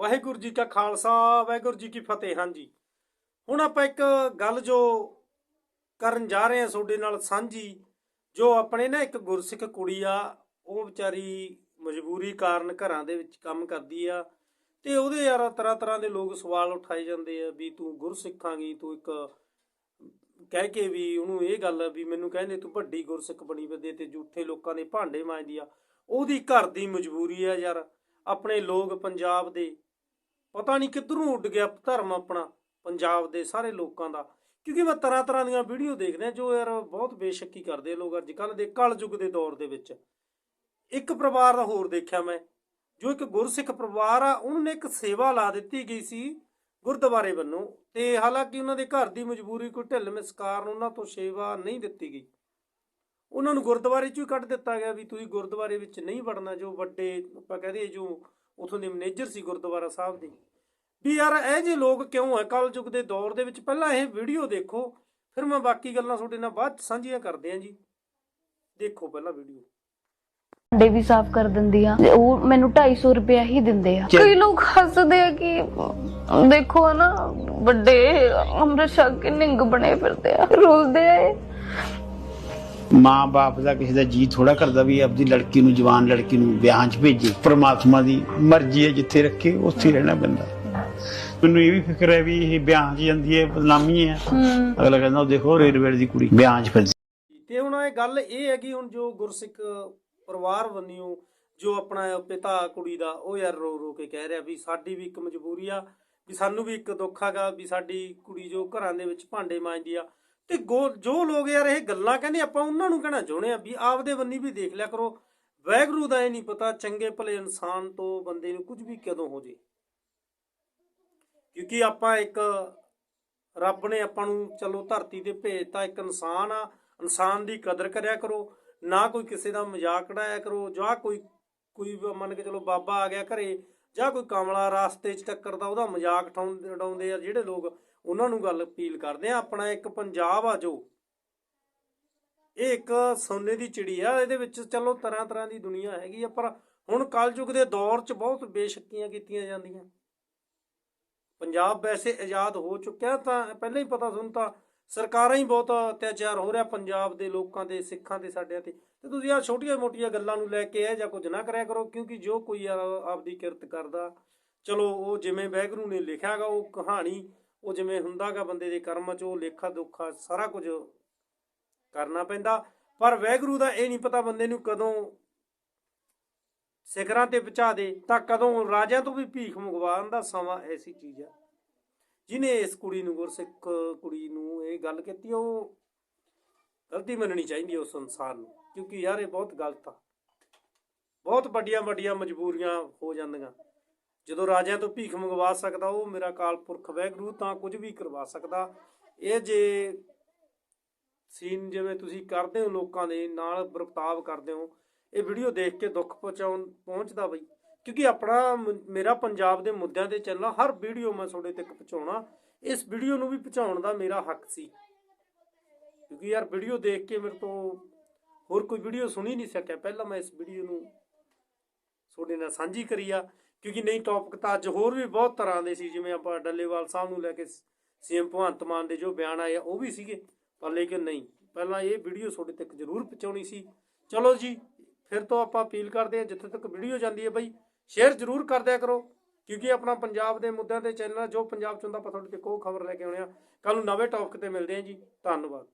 ਵਾਹਿਗੁਰੂ ਜੀ ਕਾ ਖਾਲਸਾ, ਵਾਹਿਗੁਰੂ ਜੀ ਕੀ ਫਤਿਹ। ਹਾਂਜੀ। ਹੁਣ ਆਪਾਂ ਇੱਕ ਗੱਲ ਜੋ ਕਰਨ ਜਾ ਰਹੇ ਹਾਂ ਤੁਹਾਡੇ ਨਾਲ ਸਾਂਝੀ, ਜੋ ਆਪਣੇ ਨਾ ਇੱਕ ਗੁਰਸਿੱਖ ਕੁੜੀ ਆ, ਉਹ ਵਿਚਾਰੀ ਮਜਬੂਰੀ ਕਾਰਨ ਘਰਾਂ ਦੇ ਵਿੱਚ ਕੰਮ ਕਰਦੀ ਆ ਤੇ ਉਹਦੇ ਯਾਰ ਤਰ੍ਹਾਂ ਤਰ੍ਹਾਂ ਦੇ ਲੋਕ ਸਵਾਲ ਉਠਾਏ ਜਾਂਦੇ ਆ ਵੀ ਤੂੰ ਗੁਰਸਿੱਖਾਂਗੀ ਤੂੰ ਇੱਕ ਕਹਿ ਕੇ ਵੀ ਉਹਨੂੰ ਇਹ ਗੱਲ ਵੀ ਮੈਨੂੰ ਕਹਿੰਦੇ ਤੂੰ ਵੱਡੀ ਗੁਰਸਿੱਖ ਬਣੀ ਫਿਰਦੀ ਤੇ ਝੂਠੇ ਲੋਕਾਂ ਦੇ ਭਾਂਡੇ ਮਾਂਜਦੀ ਆ। ਉਹਦੀ ਘਰ ਦੀ ਮਜਬੂਰੀ ਆ ਯਾਰ। ਆਪਣੇ ਲੋਕ ਪੰਜਾਬ ਦੇ ਪਤਾ ਨਹੀਂ ਕਿੱਧਰੋਂ ਉੱਡ ਗਿਆ ਧਰਮ ਆਪਣਾ ਪੰਜਾਬ ਦੇ ਸਾਰੇ ਲੋਕਾਂ ਦਾ। ਕਿਉਂਕਿ ਮੈਂ ਤਰ੍ਹਾਂ ਤਰ੍ਹਾਂ ਦੀਆਂ ਵੀਡੀਓ ਦੇਖਦਾ ਜੋ ਯਾਰ ਬਹੁਤ ਬੇਸ਼ੱਕੀ ਕਰਦੇ ਲੋਕ ਅੱਜ ਕੱਲ ਦੇ ਕਲਯੁੱਗ ਦੇ ਦੌਰ ਦੇ ਵਿੱਚ। ਇੱਕ ਪਰਿਵਾਰ ਦਾ ਹੋਰ ਦੇਖਿਆ ਮੈਂ, ਜੋ ਇੱਕ ਗੁਰਸਿੱਖ ਪਰਿਵਾਰ ਆ, ਉਹਨਾਂ ਨੇ ਇੱਕ ਸੇਵਾ ਲਾ ਦਿੱਤੀ ਗਈ ਸੀ ਗੁਰਦੁਆਰੇ ਵੱਲੋਂ ਤੇ ਹਾਲਾਂਕਿ ਉਹਨਾਂ ਦੇ ਘਰ ਦੀ ਮਜਬੂਰੀ ਕੋਈ ਢਿੱਲ ਮਿਸ ਕਾਰਨ ਉਹਨਾਂ ਤੋਂ ਸੇਵਾ ਨਹੀਂ ਦਿੱਤੀ ਗਈ। ਉਹਨਾਂ ਨੂੰ ਗੁਰਦੁਆਰੇ ਚੋਂ ਹੀ ਕੱਢ ਦਿੱਤਾ ਗਿਆ ਵੀ ਤੁਸੀਂ ਗੁਰਦੁਆਰੇ ਵਿੱਚ ਨਹੀਂ ਵੜਨਾ, ਜੋ ਵੱਡੇ ਆਪਾਂ ਕਹਦੇ ਜੋ ਉਥੋਂ ਦੇ ਮੈਨੇਜਰ ਸੀ ਗੁਰਦੁਆਰਾ ਸਾਹਿਬ ਦੇ। ਵੀ ਯਾਰ ਇਹ ਜੇ ਲੋਕ ਕਿਉਂ ਹੈ ਕਲ ਯੁੱਗ ਦੇ ਦੌਰ ਦੇ ਵਿੱਚ ਪਹਿਲਾਂ ਇਹ ਵੀਡੀਓ ਦੇਖੋ ਫਿਰ ਮੈਂ ਬਾਕੀ ਗੱਲਾਂ ਤੁਹਾਡੇ ਨਾਲ ਬਾਅਦ ਸਾਂਝੀਆਂ ਕਰਦੇ ਆਂ ਜੀ। ਦੇਖੋ ਪਹਿਲਾਂ ਵੀਡੀਓ। ਭਾਂਡੇ ਵੀ ਸਾਫ਼ ਕਰ ਦਿੰਦੀ ਆ। ਤੇ ਉਹ ਮੈਨੂੰ 250 ਰੁਪਇਆ ਹੀ ਦਿੰਦੇ ਆ। ਕਈ ਲੋਕ ਹੱਸਦੇ ਆ ਕਿ ਦੇਖੋ ਨਾ ਵੱਡੇ ਅੰਮ੍ਰਿਤ ਛਕ ਕੇ ਨਿੰਗ ਬਣੇ ਫਿਰਦੇ ਆ। ਰੋਲਦੇ ਆ ਇਹ। ਮਾਂ ਬਾਪ ਦਾ ਕਿਸੇ ਦਾ ਜੀ ਥੋੜਾ ਕਰਦਾ ਵੀ ਆਪਦੀ ਲੜਕੀ ਨੂੰ ਜਵਾਨ ਲੜਕੀ ਨੂੰ ਵਿਆਹਾਂ 'ਚ ਭੇਜੇ। ਪ੍ਰਮਾਤਮਾ ਦੀ ਮਰਜ਼ੀ ਹੈ ਜਿੱਥੇ ਰੱਖੇ ਉੱਥੇ ਰਹਿਣਾ ਪੈਂਦਾ। ਮੈਨੂੰ ਇਹ ਵੀ ਫਿਕਰ ਹੈ ਵੀ ਇਹ ਵਿਆਹਾਂ 'ਚ ਜਾਂਦੀ ਹੈ ਬਦਨਾਮੀ ਹੈ। ਅਗਲਾ ਕਹਿੰਦਾ ਉਹ ਦੇਖੋ ਰੇਲਵੇ ਦੀ ਕੁੜੀ ਵਿਆਹਾਂ 'ਚ ਫਿਰਦੀ ਤੇ ਹੁਣ ਇਹ ਗੱਲ ਇਹ ਹੈ ਕਿ ਹੁਣ ਜੋ ਗੁਰਸਿੱਖ ਪਰਿਵਾਰ ਵੰਨਿਓ ਜੋ ਆਪਣਾ ਪਿਤਾ ਕੁੜੀ ਦਾ ਉਹ ਯਾਰ ਰੋ ਰੋ ਕੇ ਕਹਿ ਰਿਹਾ ਵੀ ਸਾਡੀ ਵੀ ਇੱਕ ਮਜਬੂਰੀ ਆ ਵੀ ਸਾਨੂੰ ਵੀ ਇੱਕ ਦੁੱਖ ਹੈਗਾ ਵੀ ਸਾਡੀ ਕੁੜੀ ਜੋ ਘਰਾਂ ਦੇ ਵਿੱਚ ਭਾਂਡੇ ਮਾਂਜਦੀ ਆ ਤੇ ਗੋ- ਜੋ ਲੋਕ ਯਾਰ ਇਹ ਗੱਲਾਂ ਕਹਿੰਦੇ ਆਪਾਂ ਉਹਨਾਂ ਨੂੰ ਕਹਿਣਾ ਚਾਹੁੰਦੇ ਆ ਵੀ ਆਪਦੇ ਬੰਨੀ ਵੀ ਦੇਖ ਲਿਆ ਕਰੋ। ਵੈਗਰੂ ਦਾ ਇਹ ਨਹੀਂ ਪਤਾ ਚੰਗੇ ਭਲੇ ਇਨਸਾਨ ਤੋਂ ਬੰਦੇ ਨੂੰ ਕੁਝ ਵੀ ਕਦੋਂ ਹੋ ਜੇ। ਕਿਉਂਕਿ ਆਪਾਂ ਇੱਕ ਰੱਬ ਨੇ ਆਪਾਂ ਨੂੰ ਚਲੋ ਧਰਤੀ ਤੇ ਭੇਜਤਾ, ਇੱਕ ਇਨਸਾਨ ਆ, ਇਨਸਾਨ ਦੀ ਕਦਰ ਕਰਿਆ ਕਰੋ। ਨਾ ਕੋਈ ਕਿਸੇ ਦਾ ਮਜ਼ਾਕ ਉਡਾਇਆ ਕਰੋ, ਜਾਂ ਕੋਈ ਕੋਈ ਮੰਨ ਕੇ ਚਲੋ ਬਾਬਾ ਆ ਗਿਆ ਘਰੇ, ਜਾਂ ਕੋਈ ਕਮਲਾ ਰਾਸਤੇ 'ਚ ਟੱਕਰਦਾ, ਉਹਦਾ ਮਜ਼ਾਕ ਉਠਾਉਂਦੇ ਉਡਾਉਂਦੇ ਆ ਜਿਹੜੇ ਲੋਕ ਉਹਨਾਂ ਨੂੰ ਗੱਲ ਅਪੀਲ ਕਰਦੇ ਆ ਆਪਣਾ ਇੱਕ ਪੰਜਾਬ ਆ ਜੋ। ਇਹ ਇੱਕ ਸੋਨੇ ਦੀ ਚਿੜੀ ਆ, ਇਹਦੇ ਵਿੱਚ ਚਲੋ ਤਰ੍ਹਾਂ ਤਰ੍ਹਾਂ ਦੀ ਦੁਨੀਆ ਹੈਗੀ ਆ, ਪਰ ਹੁਣ ਕਲਯੁੱਗ ਦੇ ਦੌਰ 'ਚ ਬਹੁਤ ਬੇਸ਼ੱਕੀਆਂ ਕੀਤੀਆਂ ਜਾਂਦੀਆਂ। ਪੰਜਾਬ ਵੈਸੇ ਆਜ਼ਾਦ ਹੋ ਚੁੱਕਿਆ ਤਾਂ ਪਹਿਲਾਂ ਹੀ ਪਤਾ ਤੁਹਾਨੂੰ ਤਾਂ ਸਰਕਾਰਾਂ ਹੀ ਬਹੁਤ ਅਤਿਆਚਾਰ ਹੋ ਰਿਹਾ ਪੰਜਾਬ ਦੇ ਲੋਕਾਂ ਤੇ ਸਿੱਖਾਂ ਤੇ ਸਾਡਿਆਂ ਤੇ। ਤੇ ਤੁਸੀਂ ਆ ਛੋਟੀਆਂ ਮੋਟੀਆਂ ਗੱਲਾਂ ਨੂੰ ਲੈ ਕੇ ਇਹ ਜਾਂ ਕੁਝ ਨਾ ਕਰਿਆ ਕਰੋ, ਕਿਉਂਕਿ ਜੋ ਕੋਈ ਆਪਦੀ ਕਿਰਤ ਕਰਦਾ। ਚਲੋ ਉਹ ਜਿਵੇਂ ਵੈਗਰੂ ਨੇ ਲਿਖਿਆਗਾ ਉਹ ਕਹਾਣੀ ਉਹ ਜਿਵੇਂ ਹੁੰਦਾਗਾ ਬੰਦੇ ਦੇ ਕਰਮਾਂ 'ਚ, ਉਹ ਲੇਖਾ ਦੁੱਖਾ ਸਾਰਾ ਕੁਝ ਕਰਨਾ ਪੈਂਦਾ। ਪਰ ਵੈਗਰੂ ਦਾ ਇਹ ਨਹੀਂ ਪਤਾ ਬੰਦੇ ਨੂੰ ਕਦੋਂ ਸਿਖਰਾਂ ਤੇ ਪਹੁੰਚਾ ਦੇ, ਤਾਂ ਕਦੋਂ ਰਾਜਿਆਂ ਤੋਂ ਵੀ ਭੀਖ ਮੰਗਵਾਉਣ ਦਾ ਸਮਾਂ ਐਸੀ ਚੀਜ਼ ਆ। ਜਿਨੇ ਇਸ ਕੁੜੀ ਨੂੰ ਗੁਰਸਿੱਖ ਕੁੜੀ ਨੂੰ ਇਹ ਗੱਲ ਕੀਤੀ, ਉਹ ਗਲਤੀ ਮੰਨਣੀ ਚਾਹੀਦੀ ਹੈ ਉਸ ਇਨਸਾਨ ਨੂੰ, ਕਿਉਂਕਿ ਯਾਰ ਇਹ ਬਹੁਤ ਗਲਤ ਆ। ਬਹੁਤ ਵੱਡੀਆਂ ਵੱਡੀਆਂ ਮਜਬੂਰੀਆਂ ਹੋ ਜਾਂਦੀਆਂ। ਜਦੋਂ ਰਾਜਿਆਂ ਤੋਂ ਭੀਖ ਮੰਗਵਾ ਸਕਦਾ, ਉਹ ਮੇਰਾ ਕਾਲਪੁਰਖ ਵੈਗਰੂ ਤਾਂ ਕੁਝ ਵੀ ਕਰਵਾ ਸਕਦਾ। ਇਹ ਜੇ ਸੀਨ ਜਿਵੇਂ ਤੁਸੀਂ ਕਰਦੇ ਹੋ ਲੋਕਾਂ ਦੇ ਨਾਲ ਵਰਤਾਵ ਕਰਦੇ ਹੋ, ਇਹ ਵੀਡੀਓ ਦੇਖ ਕੇ ਦੁੱਖ ਪਹੁੰਚਾਉਣ ਪਹੁੰਚਦਾ ਬਈ। ਕਿਉਂਕਿ ਆਪਣਾ ਮੇਰਾ ਪੰਜਾਬ ਦੇ ਮੁੱਦਿਆਂ ਤੇ ਚੱਲਣਾ, ਹਰ ਵੀਡੀਓ ਮੈਂ ਤੁਹਾਡੇ ਤੱਕ ਪਹੁੰਚਾਉਣਾ। ਇਸ ਵੀਡੀਓ ਨੂੰ ਵੀ ਪਹੁੰਚਾਉਣ ਦਾ ਮੇਰਾ ਹੱਕ ਸੀ। ਕਿਉਂਕਿ ਯਾਰ ਵੀਡੀਓ ਦੇਖ ਕੇ ਮੇਰੇ ਤੋਂ ਹੋਰ ਕੋਈ ਵੀਡੀਓ ਸੁਣੀ ਨਹੀਂ ਸਕਿਆ। ਪਹਿਲਾਂ ਮੈਂ ਇਸ ਵੀਡੀਓ ਨੂੰ ਤੁਹਾਡੇ ਨਾਲ ਸਾਂਝੀ ਕਰੀ ਆ। ਕਿਉਂਕਿ ਨਹੀਂ ਟੌਪਿਕ ਤਾਂ ਅੱਜ ਹੋਰ ਵੀ ਬਹੁਤ ਤਰ੍ਹਾਂ ਦੇ ਸੀ, ਜਿਵੇਂ ਆਪਾਂ ਡੱਲੇਵਾਲ ਸਾਹਿਬ ਨੂੰ ਲੈ ਕੇ ਸੀਐਮ ਭਗਵੰਤ ਮਾਨ ਦੇ ਜੋ ਬਿਆਨ ਆਏ ਆ, ਉਹ ਵੀ ਸੀਗੇ। ਪਰ ਲੇਕਿਨ ਨਹੀਂ, ਪਹਿਲਾਂ ਇਹ ਵੀਡੀਓ ਤੁਹਾਡੇ ਤੱਕ ਜ਼ਰੂਰ ਪਹੁੰਚਾਉਣੀ ਸੀ। ਚਲੋ ਜੀ, ਫਿਰ ਤੋਂ ਆਪਾਂ ਅਪੀਲ ਕਰਦੇ ਹਾਂ, ਜਿੱਥੇ ਤੱਕ ਵੀਡੀਓ ਜਾਂਦੀ ਹੈ ਬਈ ਸ਼ੇਅਰ ਜ਼ਰੂਰ ਕਰਦਿਆ ਕਰੋ। ਕਿਉਂਕਿ ਆਪਣਾ ਪੰਜਾਬ ਦੇ ਮੁੱਦਿਆਂ ਤੇ ਚੈਨਲ ਜੋ ਪੰਜਾਬ ਚ ਹੁੰਦਾ, ਆਪਾਂ ਤੁਹਾਡੇ ਤੱਕ ਉਹ ਖਬਰ ਲੈ ਕੇ ਆਉਣੇ ਆ। ਕੱਲ ਨੂੰ ਨਵੇਂ ਟੌਪਿਕ ਤੇ ਮਿਲਦੇ ਹਾਂ ਜੀ। ਧੰਨਵਾਦ।